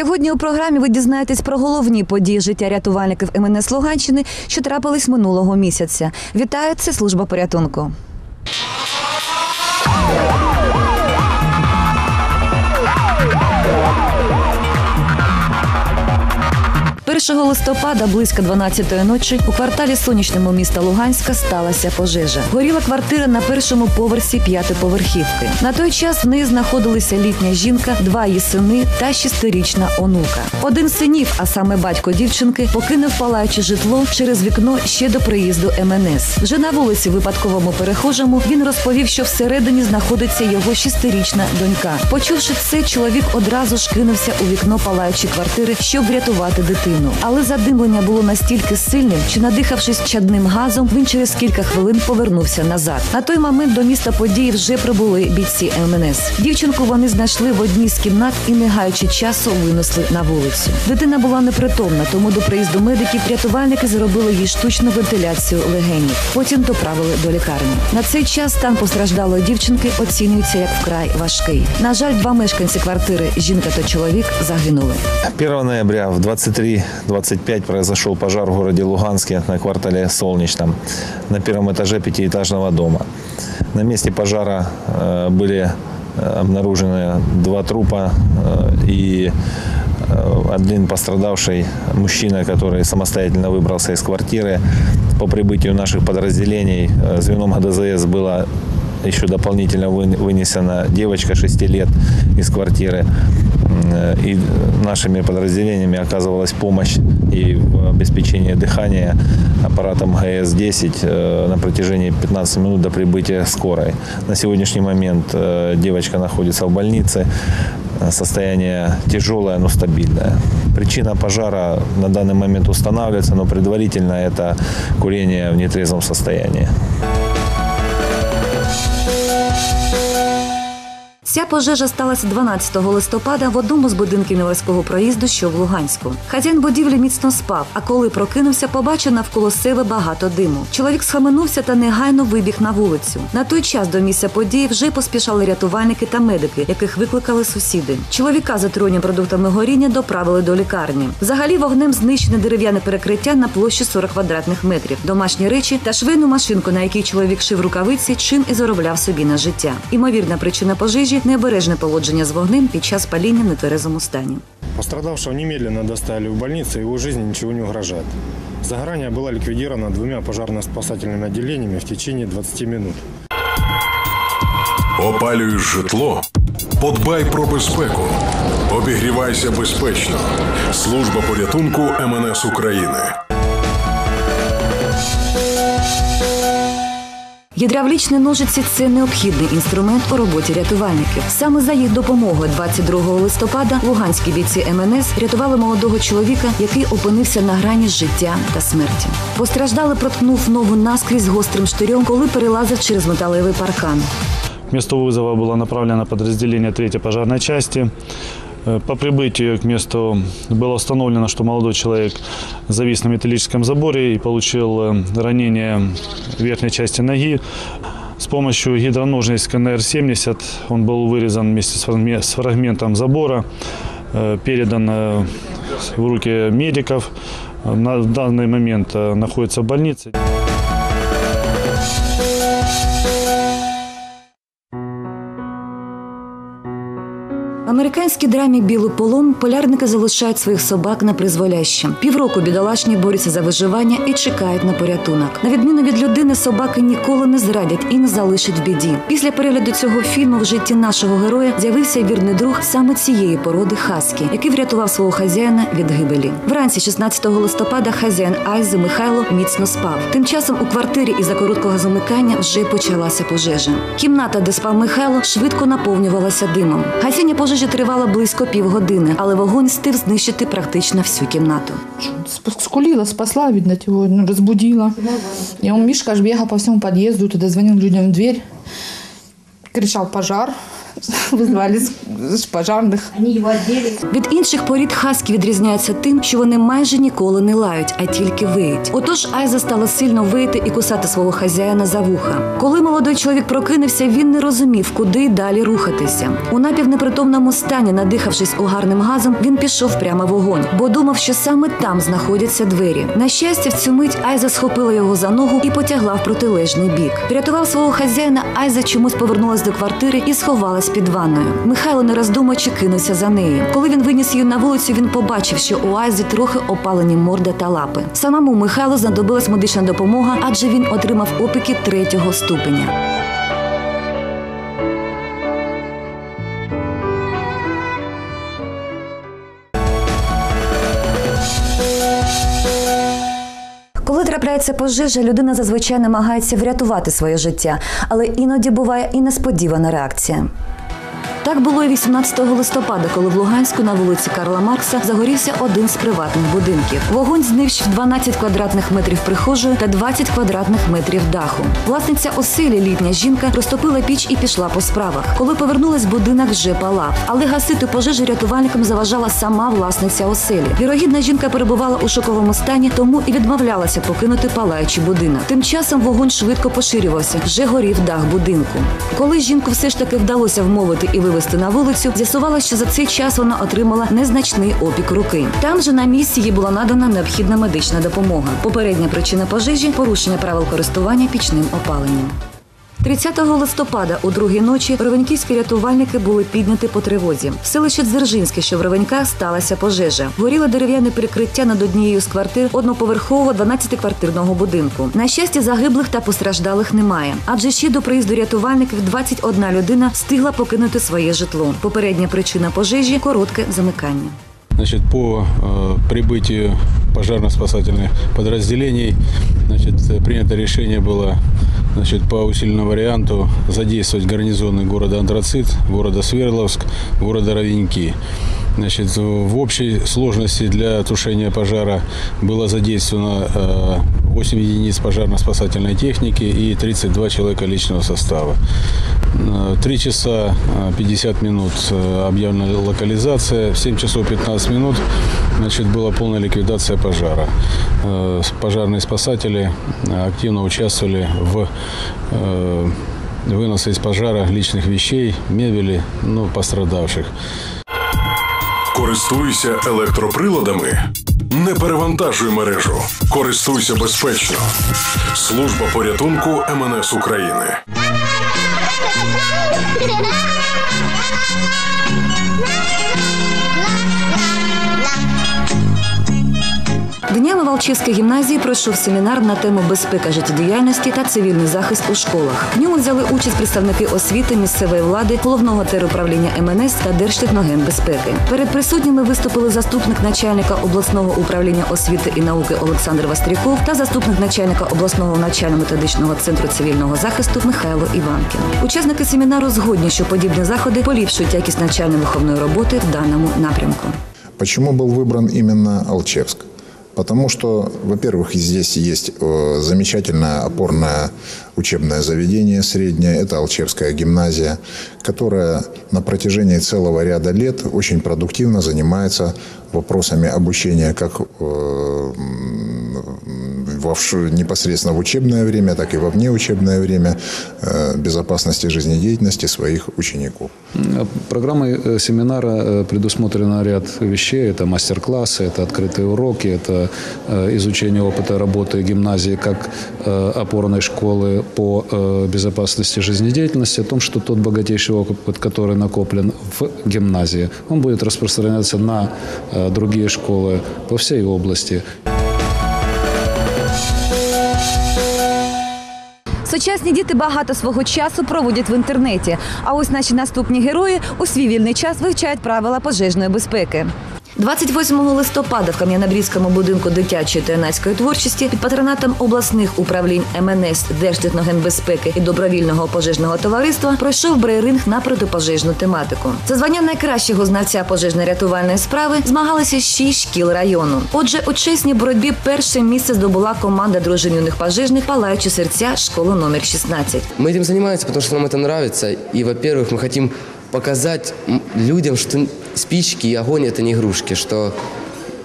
Сьогодні у програмі ви дізнаєтесь про головні події життя рятувальників МНС Луганщини, що трапились минулого місяця. Вітаю, це служба порятунку. 1 листопада близько 12-ї ночі у кварталі сонячному міста Луганська сталася пожежа. Горіла квартира на першому поверсі п'ятиповерхівки. На той час в неї знаходилися літня жінка, два її сини та шестирічна онука. Один з синів, а саме батько дівчинки, покинув палаюче житло через вікно ще до приїзду МНС. Вже на вулиці випадковому перехожому він розповів, що всередині знаходиться його шестирічна донька. Почувши це, чоловік одразу ж кинувся у вікно палаючої квартири, щоб врятувати дитину. Але задимлення було настільки сильним, що надихавшись чадним газом, він через кілька хвилин повернувся назад. На той момент до міста події вже прибули бійці МНС. Дівчинку вони знайшли в одній з кімнат і, не гаючи часу, винесли на вулицю. Дитина була непритомна, тому до приїзду медиків рятувальники зробили їй штучну вентиляцію легенів. Потім доправили до лікарні. На цей час стан постраждалої дівчинки оцінюється як вкрай важкий. На жаль, два мешканці квартири, жінка та чоловік, загинули. 1 ноября в 23.25 произошел пожар в городе Луганске на квартале Солнечном на первом этаже пятиэтажного дома. На месте пожара э, были э, обнаружены два трупа э, и один пострадавший мужчина, который самостоятельно выбрался из квартиры. По прибытию наших подразделений звеном ГДЗС было еще дополнительно вы- вынесена девочка 6 лет из квартиры. М, И нашими подразделениями оказывалась помощь и в обеспечении дыхания аппаратом ГС-10 э, на протяжении 15 минут до прибытия скорой. На сегодняшний момент э, девочка находится в больнице. Э, Состояние тяжелое, но стабильное. Причина пожара на данный момент устанавливается, но предварительно это курение в нетрезвом состоянии. Ця пожежа сталася 12 листопада в одному з будинків Мілевського проїзду, що в Луганську. Хазяїн будівлі міцно спав, а коли прокинувся, побачив навколо себе багато диму. Чоловік схаменувся та негайно вибіг на вулицю. На той час до місця події вже поспішали рятувальники та медики, яких викликали сусіди. Чоловіка з отруєнням продуктами горіння доправили до лікарні. Взагалі вогнем знищене дерев'яне перекриття на площі 40 квадратних метрів, домашні речі та швейну машинку, на якій чоловік шив рукавиці, чим і заробляв собі на життя. Імовірна причина пожежі необережне поводження з вогнем під час паління в нетверезому стані. Пострадавшего немедленно доставили в больницу, его жизни ничего не угрожает. Загорание было ликвидировано двумя пожарно-спасательными отделениями в течение 20 минут. Опалюєш житло? Подбай про безпеку. Обігрівайся безпечно. Служба порятунку МНС України. Гідравлічні ножиці це необхідний інструмент у роботі рятувальників. Саме за їх допомогою 22 листопада луганські бійці МНС рятували молодого чоловіка, який опинився на грані життя та смерті. Постраждали проткнув ногу наскрізь гострим штирем, коли перелазив через металевий паркан. К месту вызова было направлено подразделение 3 пожарной части. Э, По прибытию к месту было установлено, что молодой человек завис на металлическом заборе и получил э, ранение верхней части ноги. С помощью гидроножниц КНР-70 он был вырезан вместе с фрагме- с фрагментом забора, э, передан в руки медиков. На данный момент находится в больнице. Американській драмі Білий полон полярники залишають своїх собак на призволяще. Півроку бідолашні борються за виживання і чекають на порятунок. На відміну від людини, собаки ніколи не зрадять і не залишать в біді. Після перегляду цього фільму в житті нашого героя з'явився вірний друг саме цієї породи Хаскі, який врятував свого хазяїна від гибелі. Вранці 16 листопада хазяїн Айзи Михайло міцно спав. Тим часом у квартирі із-за короткого замикання вже почалася пожежа. Кімната, де спав Михайло, швидко наповнювалася димом. Гасіння пожежі тривало близько півгодини, але вогонь стив знищити практично всю кімнату. Скуліла, спасла, видно, его ну, разбудила. Мішка ж бігав по всьому під'їзду, туди дзвонив людям в дверь, кричав пожар. Вызвали с- с пожарных. Від інших порід хаски відрізняються тим, що вони майже ніколи не лають, а тільки виють. Отож, Айза стала сильно вити і кусати свого хазяїна за вуха. Коли молодий чоловік прокинувся, він не розумів, куди далі рухатися. У напівнепритомному стані, надихавшись угарним газом, він пішов прямо в огонь, бо думав, що саме там знаходяться двері. На щастя, в цю мить Айза схопила його за ногу і потягла в протилежний бік. Врятував свого хазяїна, Айза чомусь повернулась до квартири і сховалась під ванною. Михайло, не роздумуючи, кинувся за нею. Коли він виніс її на вулицю, він побачив, що у Айзі трохи опалені морда та лапи. Самому Михайлу знадобилась медична допомога, адже він отримав опіки третього ступеня. Коли трапляється пожежа, людина зазвичай намагається врятувати своє життя, але іноді буває і несподівана реакція. Так було і 18 листопада, коли в Луганську на вулиці Карла Маркса загорівся один з приватних будинків. Вогонь знищив 12 квадратних метрів прихожої та 20 квадратних метрів даху. Власниця оселі, літня жінка, розтопила піч і пішла по справах. Коли повернулась, будинок вже палав. Але гасити пожежу рятувальникам заважала сама власниця оселі. Вірогідна жінка перебувала у шоковому стані, тому і відмовлялася покинути палаючий будинок. Тим часом вогонь швидко поширювався, вже горів дах будинку. Коли жінку все ж таки вдалося вмовити і вивести на вулицю, з'ясувалося, що за цей час вона отримала незначний опік руки. Там же на місці їй була надана необхідна медична допомога. Попередня причина пожежі порушення правил користування пічним опаленням. 30 листопада у другій ночі ровеньківські рятувальники були підняті по тривозі. В селищі Дзержинське, що в Ровеньках, сталася пожежа. Горіло дерев'яне перекриття над однією з квартир одноповерхового 12-квартирного будинку. На щастя, загиблих та постраждалих немає. Адже ще до приїзду рятувальників 21 людина встигла покинути своє житло. Попередня причина пожежі коротке замикання. Значит, по э, прибытию пожарно-спасательных подразделений значит, э, принято решение было значит, по усиленному варианту задействовать гарнизоны города Антрацит, города Свердловск, города Ровеньки. Значит, в общей сложности для тушения пожара было задействовано э, 8 единиц пожарно-спасательной техники и 32 человека личного состава. Э, 3 часа э, 50 минут э, объявлена локализация, в 7 часов 15 минут значит, была полная ликвидация пожара. Э, Пожарные спасатели э, активно участвовали в э, выносе из пожара личных вещей, мебели, ну, пострадавших. Користуйся електроприладами. Не перевантажуй мережу. Користуйся безпечно. Служба порятунку МНС України. Днями в гімназії пройшов семінар на тему безпека життєдіяльності та цивільний захист у школах. В ньому взяли участь представники освіти, місцевої влади, головного теруправління МНС та Держтехногенбезпеки. Перед присутніми виступили заступник начальника обласного управління освіти і науки Олександр Вастряков та заступник начальника обласного навчально-методичного центру цивільного захисту Михайло Іванкін. Учасники семінару згодні, що подібні заходи поліпшують якість навчально-виховної роботи в даному напрямку. Почему был выбран именно Алчевск? Потому что, во-первых, здесь есть э, замечательное опорное учебное заведение среднее, это Алчевская гимназия, которая на протяжении целого ряда лет очень продуктивно занимается вопросами обучения как э, во непосредственно в учебное время, так и во внеучебное время э, безопасности жизнедеятельности своих учеников. Программой э, семинара э, предусмотрено ряд вещей. Это мастер-классы, это открытые уроки, это э, изучение опыта работы гимназии как э, опорной школы по э, безопасности жизнедеятельности, о том, что тот богатейший опыт, который накоплен в гимназии, он будет распространяться на э, другие школы по всей области. Сучасні діти багато свого часу проводять в інтернеті. А ось наші наступні герої у свій вільний час вивчають правила пожежної безпеки. 28 листопада в Кам'янобрізькому будинку дитячої та юнацької творчості під патронатом обласних управлінь МНС, Держтехногенбезпеки і добровільного пожежного товариства пройшов брейринг на протипожежну тематику. За звання найкращого знавця пожежно-рятувальної справи змагалися шість шкіл району. Отже, у чесній боротьбі перше місце здобула команда дружин юних пожежних палаючі серця школи номер 16. Мы этим занимаемся, потому что нам это нравится. И, во-первых, мы хотим показать м, людям, что спички и огонь – это не игрушки, что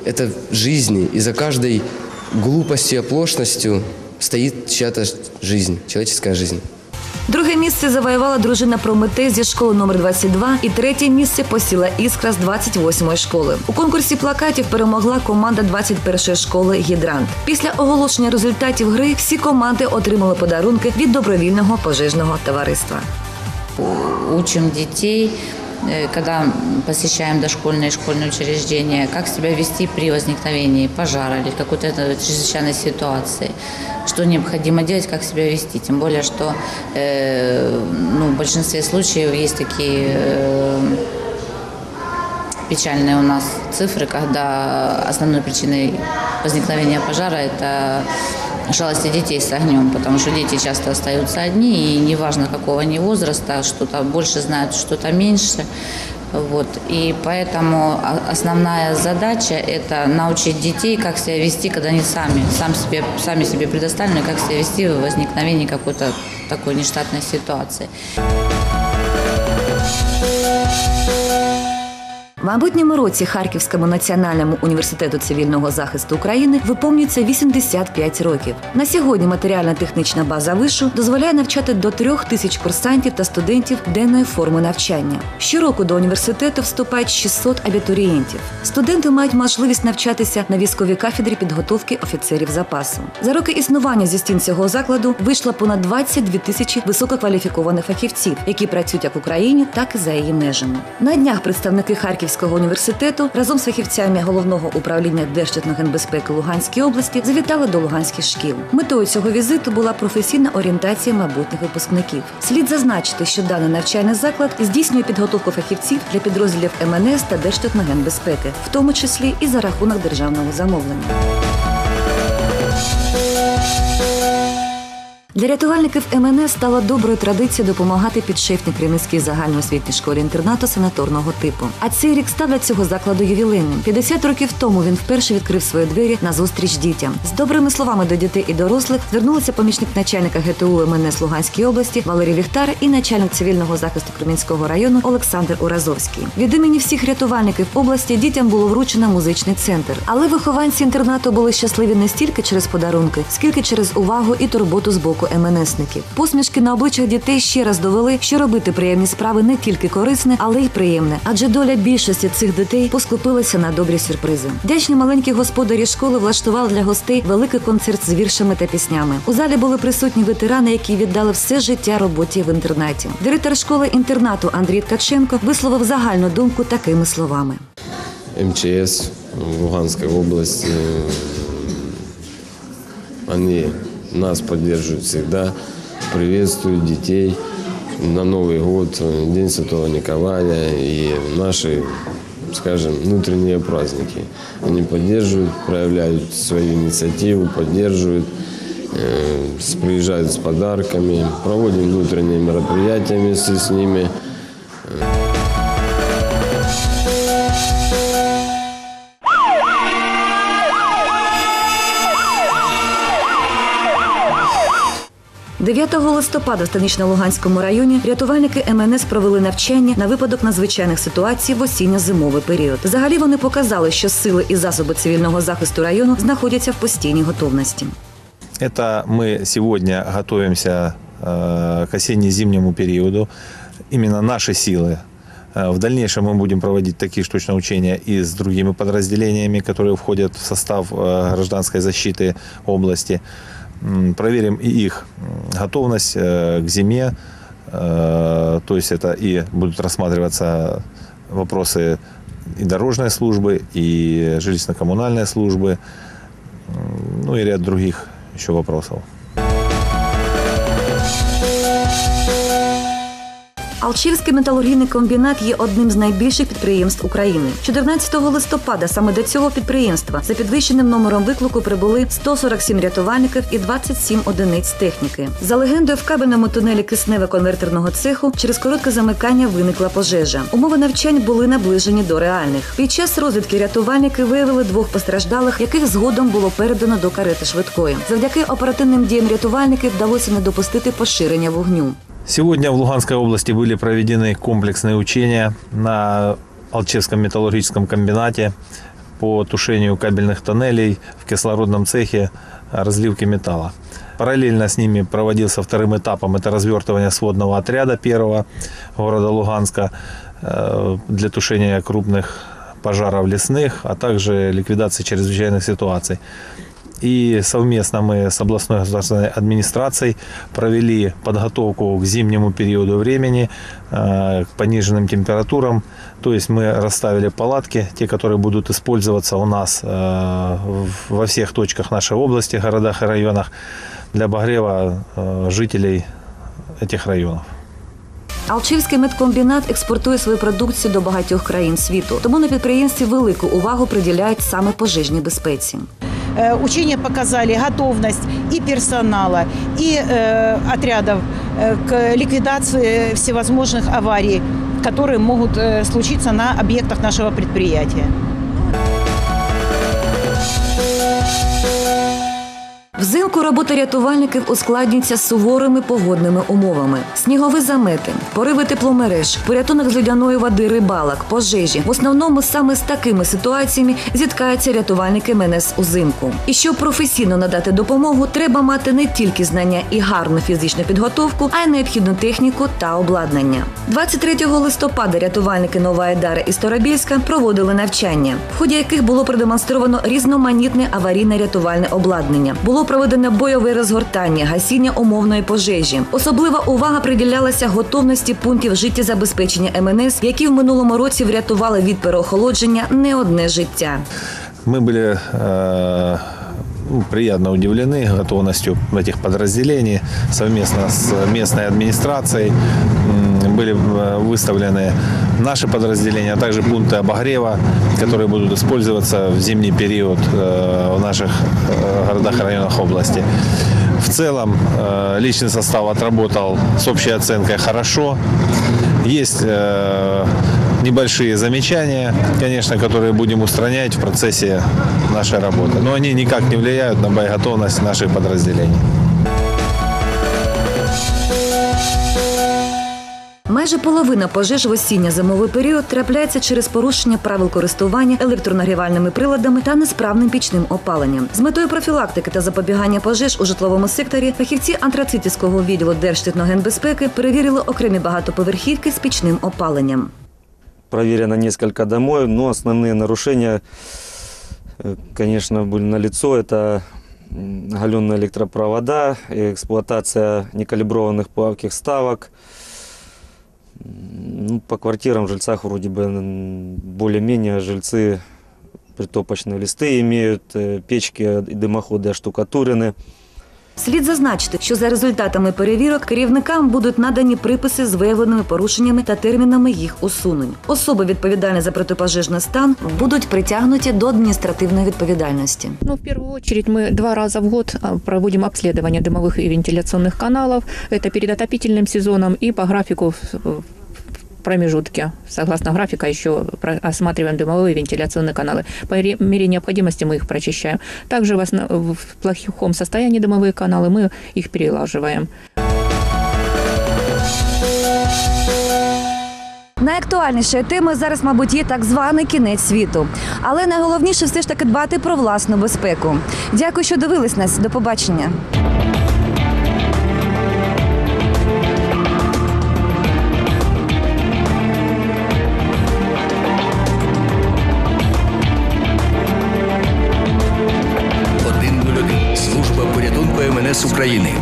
это жизни, и за каждой глупостью и оплошностью стоит чья-то жизнь, человеческая жизнь. Друге місце завоювала дружина Прометей зі школи номер 22 і третє місце посіла іскра з 28-ї школи. У конкурсі плакатів перемогла команда 21-ї школи Гідрант. Після оголошення результатів гри всі команди отримали подарунки від добровільного пожежного товариства. учим детей, э, когда посещаем дошкольные и школьные учреждения, как себя вести при возникновении пожара или какой-то э, чрезвычайной ситуации, что необходимо делать, как себя вести. Тем более, что э, ну, в большинстве случаев есть такие э, печальные у нас цифры, когда основной причиной возникновения пожара это шалости детей с огнем, потому что дети часто остаются одни, и неважно какого они возраста, что-то больше знают, что-то меньше. Вот. И поэтому основная задача – это научить детей, как себя вести, когда они сами, сам себе, сами себе предоставлены, как себя вести в возникновении какой-то такой нештатной ситуации. В майбутньому році Харківському національному університету цивільного захисту України виповнюється 85 років. На сьогодні матеріально-технічна база вишу дозволяє навчати до трьох тисяч курсантів та студентів денної форми навчання. Щороку до університету вступають 600 абітурієнтів. Студенти мають можливість навчатися на військовій кафедрі підготовки офіцерів запасу. За роки існування зі стін цього закладу вийшло понад 22 тисячі висококваліфікованих фахівців, які працюють як в Україні, так і за її межами. На днях представники Харківського університету разом з фахівцями головного управління Держтехногенбезпеки Луганської області завітали до луганських шкіл. Метою цього візиту була професійна орієнтація майбутніх випускників. Слід зазначити, що даний навчальний заклад здійснює підготовку фахівців для підрозділів МНС та Держтехногенбезпеки, в тому числі і за рахунок державного замовлення. Для рятувальників МНС стала доброю традицією допомагати підшефній Кремлівській загальноосвітній школі інтернату санаторного типу. А цей рік став для цього закладу ювілейним. 50 років тому він вперше відкрив свої двері на зустріч дітям. З добрими словами до дітей і дорослих звернулися помічник начальника ГТУ МНС Луганської області Валерій Віхтар і начальник цивільного захисту Кремінського району Олександр Уразовський. Від імені всіх рятувальників області дітям було вручено музичний центр. Але вихованці інтернату були щасливі не стільки через подарунки, скільки через увагу і турботу з боку МНСників. Посмішки на обличчях дітей ще раз довели, що робити приємні справи не тільки корисне, але й приємне. Адже доля більшості цих дітей поскупилася на добрі сюрпризи. Вдячні маленькі господарі школи влаштували для гостей великий концерт з віршами та піснями. У залі були присутні ветерани, які віддали все життя роботі в інтернаті. Директор школи інтернату Андрій Ткаченко висловив загальну думку такими словами. МЧС в Луганской области. Нас поддерживают всегда, приветствуют детей на Новый год, День Святого Николая и наши, скажем, внутренние праздники. Они поддерживают, проявляют свою инициативу, поддерживают, э, приезжают с подарками, проводим внутренние мероприятия вместе с ними. – 9 листопада в Станично-Луганському районі рятувальники МНС провели навчання на випадок надзвичайних ситуацій в осінньо-зимовий період. Взагалі вони показали, що сили і засоби цивільного захисту району знаходяться в постійній готовності. Это мы сегодня готовимся э, к осенне-зимнему периоду. Именно наши силы. Э, В дальнейшем мы будем проводить такие штучные учения и с другими подразделениями, которые входят в состав э, гражданской защиты области. М, Проверим и их м, готовность э, к зиме. Э, То есть это и будут рассматриваться вопросы и дорожной службы, и жилищно-коммунальной службы, м, ну и ряд других еще вопросов. Алчевський металургійний комбінат є одним з найбільших підприємств України. 14 листопада саме до цього підприємства за підвищеним номером виклику прибули 147 рятувальників і 27 одиниць техніки. За легендою, в кабельному тунелі киснево-конвертерного цеху через коротке замикання виникла пожежа. Умови навчань були наближені до реальних. Під час розвідки рятувальники виявили двох постраждалих, яких згодом було передано до карети швидкої. Завдяки оперативним діям рятувальників вдалося не допустити поширення вогню. Сегодня в Луганской области были проведены комплексные учения на Алчевском металлургическом комбинате по тушению кабельных тоннелей в кислородном цехе разливки металла. Параллельно с ними проводился вторым этапом это развертывание сводного отряда первого города Луганска э, для тушения крупных пожаров лесных, а также ликвидации чрезвычайных ситуаций. И совместно мы с областной государственной администрацией провели подготовку к зимнему периоду времени, э, к пониженным температурам. То есть мы расставили палатки, те, которые будут использоваться у нас э, в- во всех точках нашей области, городах и районах для обогрева э, жителей этих районов. Алчевський медкомбінат експортує свою продукцію до багатьох країн світу. Тому на підприємстві велику увагу приділяють саме пожежній безпеці. Э, Учения показали готовность и персонала, и э, отрядов э, к ликвидации всевозможных аварий, которые могут э, случиться на объектах нашего предприятия. Взимку робота рятувальників ускладнюється суворими погодними умовами: снігові замети, пориви тепломереж, порятунок з льодяної води рибалок, пожежі. В основному саме з такими ситуаціями зіткаються рятувальники МНС узимку. І щоб професійно надати допомогу, треба мати не тільки знання і гарну фізичну підготовку, а й необхідну техніку та обладнання. 23 листопада рятувальники Новоайдара і Старобільська проводили навчання, в ході яких було продемонстровано різноманітне аварійне рятувальне обладнання. Було проведено бойове розгортання, гасіння умовної пожежі. Особлива увага приділялася готовності пунктів життєзабезпечення МНС, які в минулому році врятували від переохолодження не одне життя. Мы были э, ну, приятно удивлены готовностью этих подразделений совместно с местной администрацией. Были э, выставлены наши подразделения, а также пункты обогрева, которые будут использоваться в зимний период э, в наших э, городах и районах области. В целом личный состав отработал с общей оценкой хорошо. Есть небольшие замечания, конечно, которые будем устранять в процессе нашей работы. Но они никак не влияют на боеготовность наших подразделений. Майже половина пожеж в осінньо-зимовий період трапляється через порушення правил користування електронагрівальними приладами та несправним пічним опаленням. З метою профілактики та запобігання пожеж у житловому секторі фахівці антрацитівського відділу Держтехногенбезпеки перевірили окремі багатоповерхівки з пічним опаленням. проверено несколько домов, но основные нарушения, э, конечно, были налицо. Это м, оголенные электропровода, и эксплуатация некалиброванных плавких ставок. М, Ну, по квартирам в жильцах вроде бы м, более-менее жильцы притопочные листы имеют, э, печки и дымоходы оштукатурены. Слід зазначити, що за результатами перевірок керівникам будуть надані приписи з виявленими порушеннями та термінами їх усунень. Особи, відповідальні за протипожежний стан, будуть притягнуті до адміністративної відповідальності. Ну, в первую очередь мы два раза в год а, проводим обследование дымовых и вентиляционных каналов. Это перед отопительным сезоном и по графику в в промежутке. Согласно графика еще про- осматриваем дымовые и вентиляционные каналы. По ре- мере необходимости мы их прочищаем. Также в, основ- в плохом состоянии дымовые каналы мы их перелаживаем. Найактуальнішою темою зараз, мабуть, є так званий кінець світу. Але найголовніше все ж таки дбати про власну безпеку. Дякую, що дивились нас. До побачення. України.